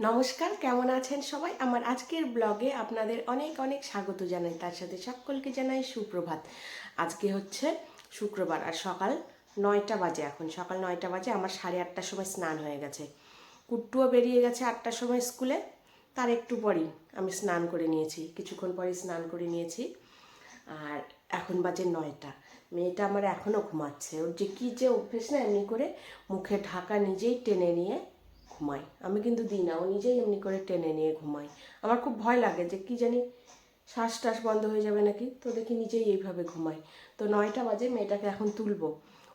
নমস্কার, কেমন আছেন সবাই? আমার আজকের ব্লগে আপনাদের অনেক অনেক স্বাগত জানাই। তার সাথে সকলকে জানাই সুপ্রভাত। আজকে হচ্ছে শুক্রবার আর সকাল নয়টা বাজে এখন। সকাল নয়টা বাজে, আমার সাড়ে আটটার সময় স্নান হয়ে গেছে। কুট্টুও বেরিয়ে গেছে আটটার সময় স্কুলে, তার একটু পরেই আমি স্নান করে নিয়েছি। কিছুক্ষণ পরে স্নান করে নিয়েছি আর এখন বাজে নয়টা। মেয়েটা আমার এখনও ঘুমাচ্ছে। ওর যে কী যে অভ্যেস না এমনি করে মুখে ঢাকা নিজেই টেনে নিয়ে ঘুমাই। আমি কিন্তু দিই না, ও নিজেই এমনি করে টেনে নিয়ে ঘুমাই আমার খুব ভয় লাগে যে কি জানি শ্বাস টাস বন্ধ হয়ে যাবে নাকি, তো দেখি নিজেই এইভাবে ঘুমাই তো নয়টা বাজে মেয়েটাকে এখন তুলবো।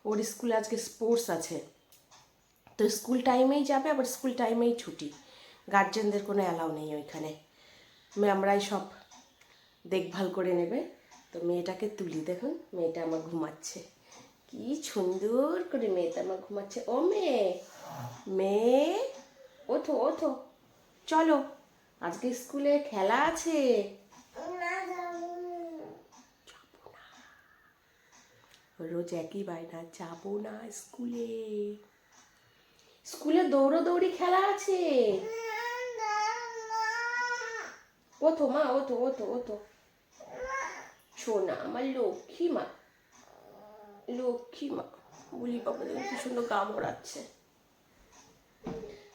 ওর স্কুলে আজকে স্পোর্টস আছে। তো স্কুল টাইমেই যাবে, আবার স্কুল টাইমেই ছুটি। গার্জেনদের কোনো অ্যালাউ নেই ওইখানে। আমরাই সব দেখভাল করে নেবে। তো মেয়েটাকে তুলি, দেখুন, মেয়েটা আমার ঘুমাচ্ছে। কি সুন্দর করে মেয়েটা আমার ঘুমাচ্ছে। ও মেয়ে! মেয়ে ওঠো ওঠো। চলো, আজকে স্কুলে খেলা আছে। রোজ একই বায়না, যাব না স্কুলে। স্কুলে দৌড়োদৌড়ি খেলা আছে। ওঠো মা, ওঠো ওঠো ওঠো। শোনা, আমার লক্ষ্মী মা লক্ষ্মী মা, বলি বাবা কি সুন্দর গা ভরাচ্ছে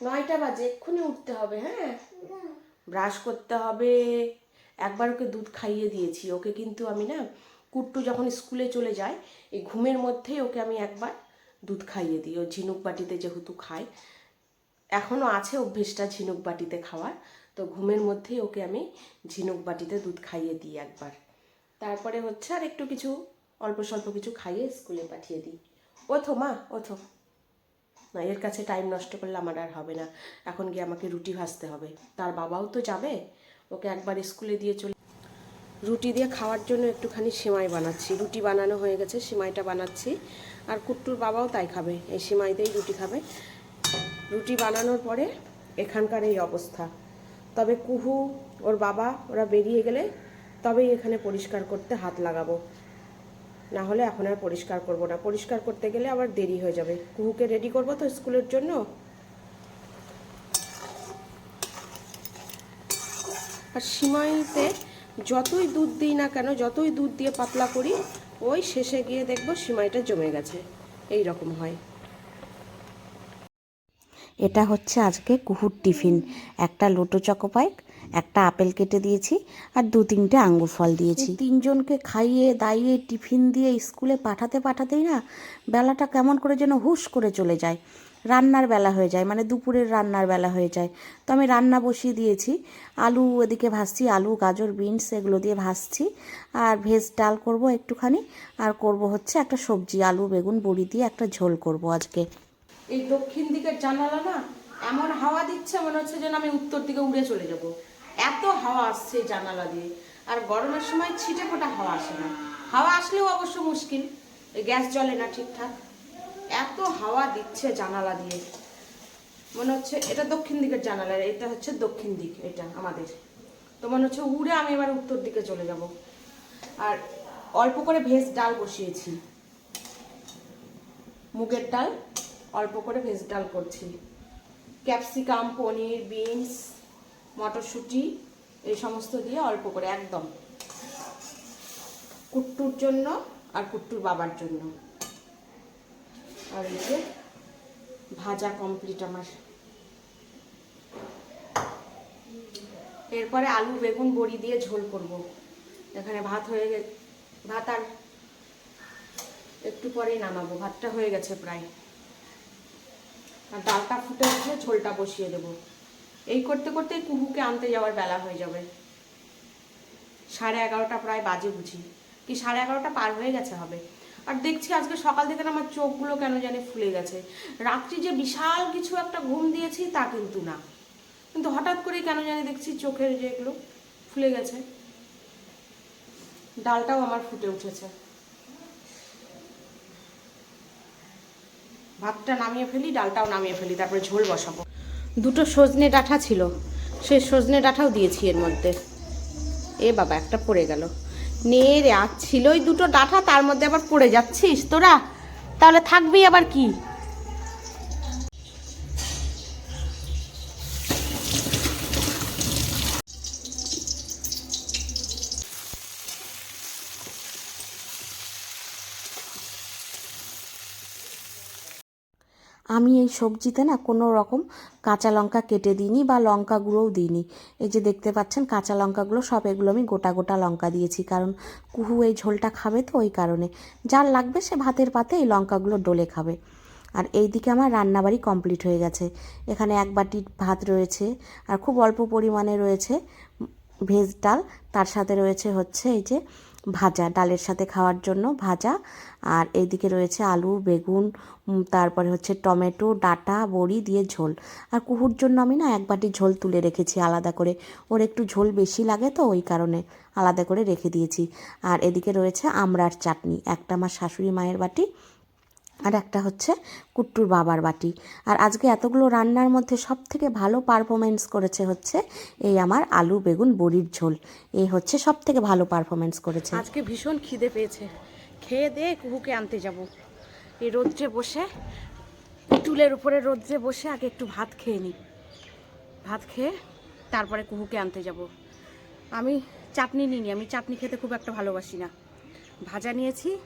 নয়টা বাজে, এক্ষুনি উঠতে হবে হ্যাঁ? ব্রাশ করতে হবে। একবার ওকে দুধ খাইয়ে দিয়েছি। ওকে কিন্তু আমি না, কুট্টু যখন স্কুলে চলে যায়, এই ঘুমের মধ্যেই ওকে আমি একবার দুধ খাইয়ে দিই। ও ঝিনুক বাটিতে যেহেতু খায় এখনও আছে অভ্যেসটা ঝিনুক বাটিতে খাওয়ার। তো ঘুমের মধ্যেই ওকে আমি ঝিনুক বাটিতে দুধ খাইয়ে দিই একবার। তারপরে হচ্ছে আর একটু কিছু, অল্প স্বল্প কিছু খাইয়ে স্কুলে পাঠিয়ে দিই। ওথো মা ওথো না, এর কাছে টাইম নষ্ট করলে আমার আর হবে না। এখন গিয়ে আমাকে রুটি ভাজতে হবে। তার বাবাও তো যাবে, ওকে একবার স্কুলে দিয়ে চলে রুটি দিয়ে খাওয়ার জন্য একটুখানি সিমাই বানাচ্ছি। রুটি বানানো হয়ে গেছে, সিমাইটা বানাচ্ছি। আর কুট্টুর বাবাও তাই খাবে, এই সিমাইতেই রুটি খাবে। রুটি বানানোর পরে এখানকার এই অবস্থা। তবে কুহু, ওর বাবা, ওরা বেরিয়ে গেলে তবেই এখানে পরিষ্কার করতে হাত লাগাবো। না হলে এখন আর পরিষ্কার করব না। পরিষ্কার করতে গেলে আবার দেরি হয়ে যাবে। কুহুকে রেডি করব তো স্কুলের জন্য? আর সিমাইতে যতই দুধ দিই না কেন, যতই দুধ দিয়ে পাতলা করি, ওই শেষে গিয়ে দেখব সিমাইটা জমে গেছে। এই রকম হয়। এটা হচ্ছে আজকে কুহুর টিফিন। একটা লোটো চকোপাইক একটা আপেল কেটে দিয়েছি, আর দু তিনটে আঙ্গুর ফল দিয়েছি। তিনজনকে খাইয়ে, দাইয়ে, টিফিন দিয়ে স্কুলে পাঠাতে পাঠাতেই না বেলাটা কেমন করে যেন হুশ করে চলে যায়। রান্নার বেলা হয়ে যায় মানে দুপুরের রান্নার বেলা হয়ে যায়। তো আমি রান্না বসিয়ে দিয়েছি। আলু এদিকে ভাজছি, আলু, গাজর, বিনস এগুলো দিয়ে ভাজছি। আর ভেজ ডাল করব একটুখানি, আর করব হচ্ছে একটা সবজি, আলু, বেগুন, বড়ি দিয়ে একটা ঝোল করব আজকে। এই দক্ষিণ দিকের জানালা না এমন হাওয়া দিচ্ছে মনে হচ্ছে যেন আমি উত্তর দিকে উড়ে চলে যাব। এত হাওয়া আসছে জানালা দিয়ে। আর গরমের সময় ছিটে ফোটা হাওয়া আসে না। হাওয়া আসলেও অবশ্য মুশকিল। গ্যাস জ্বলে না ঠিকঠাক। এত হাওয়া দিচ্ছে জানালা দিয়ে। মনে হচ্ছে এটা দক্ষিণ দিকের জানালা, এটা হচ্ছে দক্ষিণ দিক, এটা আমাদের। তো মনে হচ্ছে উড়ে আমি এবার উত্তর দিকে চলে যাব। আর অল্প করে ভেজ ডাল বসিয়েছি। মুগের ডাল অল্প করে ভেজ ডাল করছি। ক্যাপসিকাম, পনির, বিনস, মটরশুঁটি, এই সমস্ত দিয়ে অল্প করে, একদম। কুট্টুর জন্য আর কুট্টুর বাবার জন্য। আর এই ভাজা কমপ্লিট আমার। এরপরে আলু, বেগুন, বড়ি দিয়ে ঝোল করব। এখানে ভাত হয়ে ভাত আর একটু পরেই নামাবো, ভাতটা হয়ে গেছে প্রায়। আর ডালটা ফুটে উঠলে ঝোলটা বসিয়ে দেবো। এই করতে করতে কুহুকে আনতে যাওয়ার বেলা হয়ে যাবে। সাড়ে এগারোটা প্রায় বাজে বুঝি। কি সাড়ে এগারোটা পার হয়ে গেছে হবে। আর দেখছি আজকে সকাল থেকে আমার চোখগুলো কেন জানি ফুলে গেছে। রাত্রি যে বিশাল কিছু একটা ঘুম দিয়েছি তা কিন্তু না। কিন্তু হঠাৎ করেই কেন জানি দেখছি চোখের যে এগুলো ফুলে গেছে। ডালটাও আমার ফুটে উঠেছে। ভাতটা নামিয়ে ফেলি, ডালটাও নামিয়ে ফেলি, তারপরে ঝোল বসাবো। দুটো সজনে ডাঁটা ছিল, সেই সজনে ডাঁটাও দিয়েছি এর মধ্যে। এ বাবা, একটা পড়ে গেল। নে রে, আর ছিলই দুটো ডাঁটা তার মধ্যে আবার পড়ে যাচ্ছিস তোরা? তাহলে থাকবি আবার কি? আমি এই সবজিতে না কোনো রকম কাঁচা লঙ্কা কেটে দিইনি বা লঙ্কা গুঁড়োও দিইনি। এই যে দেখতে পাচ্ছেন কাঁচা লঙ্কাগুলো সব এগুলো আমি গোটা গোটা লঙ্কা দিয়েছি, কারণ কুহু এই ঝোলটা খাবে তো ওই কারণে। যার লাগবে সে ভাতের পাতে এই লঙ্কাগুলো ডলে খাবে। আর এই দিকে আমার রান্নাবাড়ি কমপ্লিট হয়ে গেছে। এখানে এক বাটি ভাত রয়েছে আর খুব অল্প পরিমাণে রয়েছে ভেজ ডাল। তার সাথে রয়েছে হচ্ছে এই যে ভাজা, ডালের সাথে খাওয়ার জন্য ভাজা। আর এইদিকে রয়েছে আলু, বেগুন তারপরে হচ্ছে টমেটো, ডাটা, বড়ি দিয়ে ঝোল। আর কুহুর জন্য আমি না এক বাটি ঝোল তুলে রেখেছি আলাদা করে। ওর একটু ঝোল বেশি লাগে তো, ওই কারণে আলাদা করে রেখে দিয়েছি। আর এদিকে রয়েছে আমরার চাটনি, একটা আমার শাশুড়ি মায়ের বাটি আর একটা হচ্ছে কুট্টুর বাবার বাটি। আর আজকে এতগুলো রান্নার মধ্যে সব থেকে ভালো পারফরমেন্স করেছে হচ্ছে এই আমার আলু বেগুন বড়ির ঝোল। এই হচ্ছে সব থেকে ভালো পারফরমেন্স করেছে। আজকে ভীষণ খিদে পেয়েছে। খেয়ে দিয়ে কুহুকে আনতে যাব। এই রোদ্রে বসে চুলের উপরে রোদ্রে বসে আগে একটু ভাত খেয়ে নিই। ভাত খেয়ে তারপরে কুহুকে আনতে যাব। আমি চাটনি নিইনি, আমি চাটনি খেতে খুব একটা ভালোবাসি না। ভাজা নিয়েছি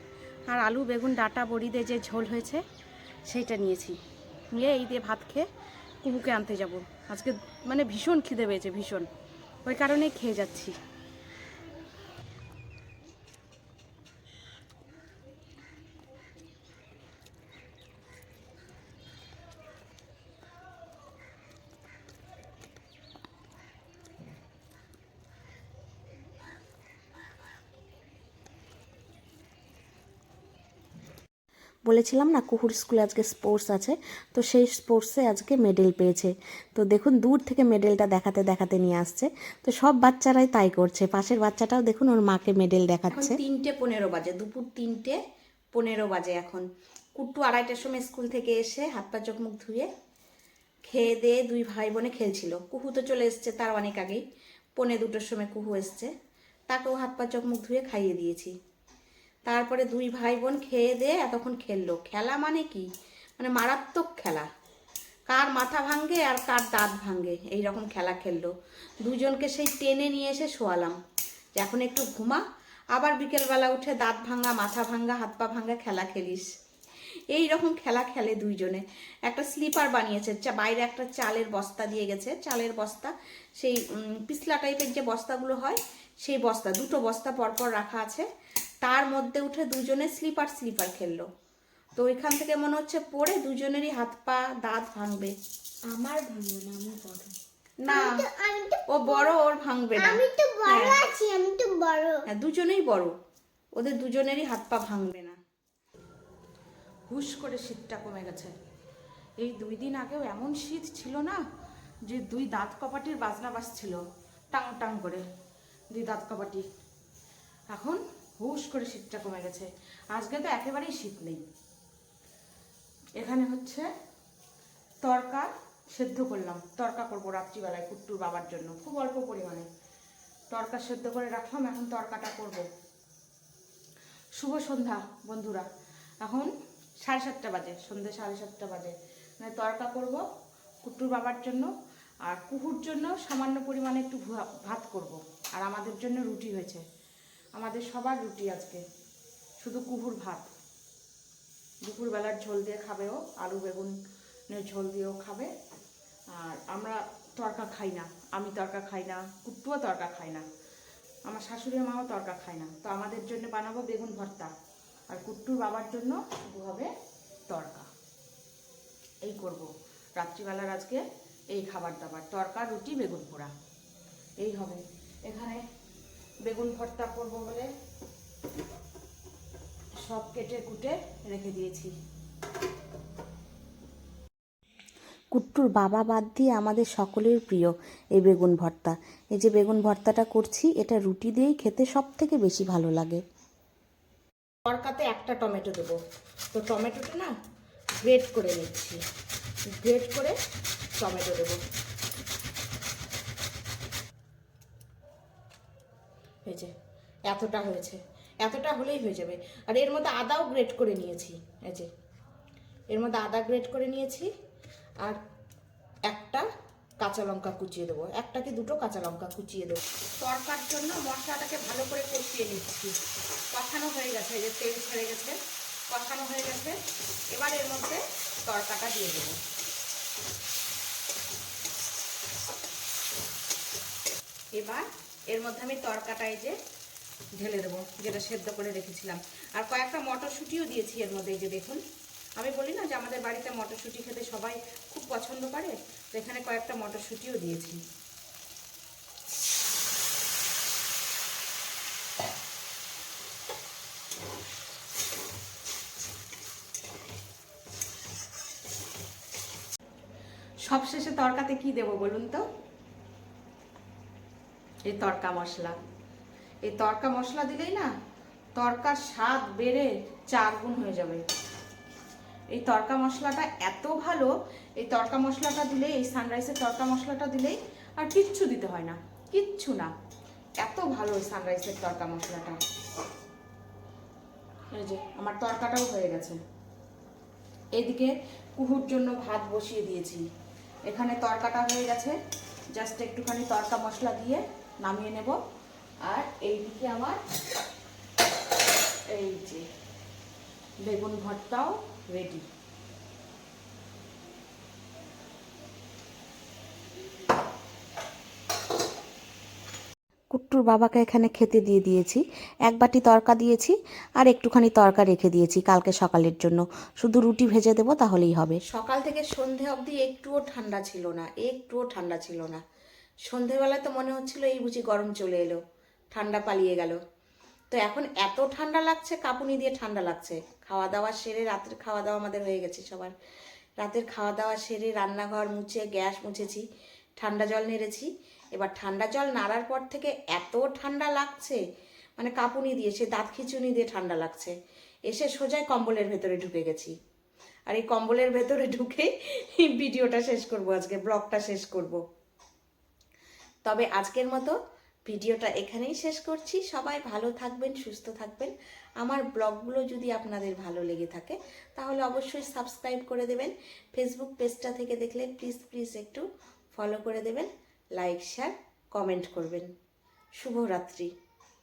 আর আলু, বেগুন, ডাটা, বড়ি দিয়ে যে ঝোল হয়েছে, সেইটা নিয়েছি। নিয়ে এই দিয়ে ভাত খেয়ে কুকুকে আনতে যাব। আজকে মানে ভীষণ খিদে পেয়েছে, ভীষণ। ওই কারণেই খেয়ে যাচ্ছি। বলেছিলাম না কুহুর স্কুলে আজকে স্পোর্টস আছে তো সেই স্পোর্টসে আজকে মেডেল পেয়েছে। তো দেখুন দূর থেকে মেডেলটা দেখাতে দেখাতে নিয়ে আসছে। তো সব বাচ্চারাই তাই করছে। পাশের বাচ্চাটাও দেখুন ওর মাকে মেডেল দেখাচ্ছে। তিনটে পনেরো বাজে দুপুর তিনটে পনেরো বাজে এখন। কুট্টু আড়াইটার সময় স্কুল থেকে এসে হাত পা চোখ মুখ ধুয়ে খেয়ে দিয়ে দুই ভাই বোনে খেলছিল। কুহু তো চলে এসছে তার অনেক আগেই পনে দুটোর সময় কুহু এসছে। তাকেও হাত পা চোখ মুখ ধুয়ে খাইয়ে দিয়েছি। তারপরে দুই ভাই বোন খেয়ে দিয়ে এতক্ষণ খেললো। খেলা মানে কি? মানে মারাত্মক খেলা। কার মাথা ভাঙ্গে আর কার দাঁত ভাঙ্গে এই রকম খেলা খেললো। দুজনকে সেই টেনে নিয়ে এসে শোয়ালাম। এখন একটু ঘুমা, আবার বিকেলবেলা উঠে দাঁত ভাঙ্গা মাথা ভাঙ্গা, হাত পা ভাঙ্গা খেলা খেলিস। এই রকম খেলা খেলে দুইজনে। একটা স্লিপার বানিয়েছে বাইরে একটা চালের বস্তা দিয়ে গেছে। চালের বস্তা, সেই পিছলা টাইপের যে বস্তাগুলো হয়, সেই বস্তা, দুটো বস্তা পরপর রাখা আছে। তার মধ্যে উঠে দুজনে স্লিপার স্লিপার খেললো। তো ওইখান থেকে মনে হচ্ছে পড়ে দুজনেরই হাত পা দাঁত ভাঙবে। আমার ভাঙবে না আমার বড় না ও বড় ওর ভাঙবে না। আমি তো বড় আছি আমি তো বড়। হ্যাঁ দুজনেই বড়। ওদের দুজনেরই হাত পা ভাঙবে না। হুশ করে শীতটা কমে গেছে। এই দুই দিন আগেও এমন শীত ছিল না যে দুই দাঁত কপাটির বাজনা বাজছিল টাং টাং করে। দুই দাঁত কপাটি। এখন হুশ করে শীতটা কমে গেছে। আজকে তো একেবারেই শীত নেই। এখানে হচ্ছে তরকা সেদ্ধ করলাম। তরকা করব রাত্রিবেলায় কুট্টুর বাবার জন্য, খুব অল্প পরিমাণে। তরকা সেদ্ধ করে রাখলাম, এখন তরকাটা করব। শুভ সন্ধ্যা, বন্ধুরা। এখন সাড়ে সাতটা বাজে, সন্ধ্যে সাড়ে সাতটা বাজে। মানে তরকা করব কুট্টুর বাবার জন্য, আর কুহুর জন্য সামান্য পরিমাণে একটু ভাত করব। আর আমাদের জন্য রুটি হয়েছে। আমাদের সবার রুটি আজকে। শুধু কুহুর ভাত। দুপুরবেলার ঝোল দিয়ে খাবে ও আলু বেগুনের ঝোল দিয়েও খাবে। আর আমরা তরকা খাই না। আমি তরকা খাই না, কুট্টুও তরকা খায় না। আমার শাশুড়ি মাও তরকা খায় না। তো আমাদের জন্য বানাবো বেগুন ভর্তা। আর কুট্টুর বাবার জন্য হবে তরকা। এই করব। রাত্রিবেলার আজকে এই খাবার দাবার। তরকা, রুটি, বেগুন পোড়া। এই হবে। এখানে বেগুন ভর্তা করব বলে সব কেটে কুটে রেখে দিয়েছি। কুট্টুর বাবা বাদ দিয়ে আমাদের সকলের প্রিয় এই বেগুন ভর্তা। এই যে বেগুন ভর্তাটা করছি এটা রুটি দিয়েই খেতে সব থেকে বেশি ভালো লাগে। তরকাতে একটা টমেটো দেবো। তো টমেটোটা না গ্রেট করে নিচ্ছি। গ্রেট করে টমেটো দেবো। হয়েছে। এতটা হয়েছে। এতটা হলেই হয়ে যাবে। আর এর মধ্যে আদাও গ্রেট করে নিয়েছি। এই যে, এর মধ্যে আদা গ্রেট করে নিয়েছি আর একটা কাঁচা লঙ্কা কুচিয়ে দেবো। একটা কি দুটো কাঁচা লঙ্কা কুচিয়ে দেবো। তরকার জন্য মশলাটাকে ভালো করে কষিয়ে নিচ্ছি। কষানো হয়ে গেছে যে তেল ছেড়ে গেছে, কষানো হয়ে গেছে। এবার এর মধ্যে তরকাটা দিয়ে দেবো। এবার এর মধ্যে আমি তরকাটা এই যে ঢেলে দেবো, যেটা সেদ্ধ করে রেখেছিলাম। আর কয়েকটা মটরশুঁটিও দিয়েছি এর মধ্যে যে দেখুন। আমি বলি না যে আমাদের বাড়িতে মটরশুঁটি খেতে সবাই খুব পছন্দ করে, তো এখানে কয়েকটা মটরশুঁটিও দিয়েছি। সবশেষে তরকাতে কি দেবো বলুন তো? এই তরকা মশলা। এই তরকা মশলা দিলেই না তরকার স্বাদ বেড়ে চার গুণ হয়ে যাবে। এই তরকা মশলাটা এত ভালো, এই তরকা মশলাটা দিলে, এই সানরাইসের তরকা মশলাটা দিলেই আর কিচ্ছু দিতে হয় না, কিচ্ছু না। এত ভালো এই সানরাইসের তরকা মশলাটা। এই যে, আমার তরকাটাও হয়ে গেছে। এদিকে কুহুর জন্য ভাত বসিয়ে দিয়েছি। এখানে তরকাটা হয়ে গেছে। জাস্ট একটুখানি তরকা মশলা দিয়ে নামিয়ে নেব। আর এইদিকে আমার এই যে বেগুন ভর্তাও রেডি কুট্টুর বাবাকে এখানে খেতে দিয়ে দিয়েছি। এক বাটি তরকা দিয়েছি আর একটুখানি তরকা রেখে দিয়েছি কালকে সকালের জন্য। শুধু রুটি ভেজে দেবো তাহলেই হবে। সকাল থেকে সন্ধে অবধি একটুও ঠান্ডা ছিল না একটুও ঠান্ডা ছিল না। সন্ধেবেলায় তো মনে হচ্ছিল এই বুঝি গরম চলে এলো। ঠান্ডা পালিয়ে গেল। তো এখন এত ঠান্ডা লাগছে, কাঁপুনি দিয়ে ঠান্ডা লাগছে। খাওয়া দাওয়া সেরে রাতের খাওয়া দাওয়া আমাদের হয়ে গেছে সবার। রাতের খাওয়া দাওয়া সেরে রান্নাঘর মুছে, গ্যাস মুছেছি, ঠান্ডা জল নেড়েছি। এবার ঠান্ডা জল নাড়ার পর থেকে এত ঠান্ডা লাগছে মানে কাঁপুনি দিয়ে, সে দাঁত খিচুনি দিয়ে ঠান্ডা লাগছে। এসে সোজাই কম্বলের ভেতরে ঢুকে গেছি। আর এই কম্বলের ভেতরে ঢুকে ভিডিওটা শেষ করব, আজকে ব্লগটা শেষ করব। তবে আজকের মতো ভিডিওটা এখানেই শেষ করছি। সবাই ভালো থাকবেন, সুস্থ থাকবেন। আমার ব্লগগুলো যদি আপনাদের ভালো লেগে থাকে, তাহলে অবশ্যই সাবস্ক্রাইব করে দেবেন। ফেসবুক পেজটা থেকে দেখলে প্লিজ প্লিজ একটু ফলো করে দেবেন। লাইক শেয়ার কমেন্ট করবেন। শুভরাত্রি।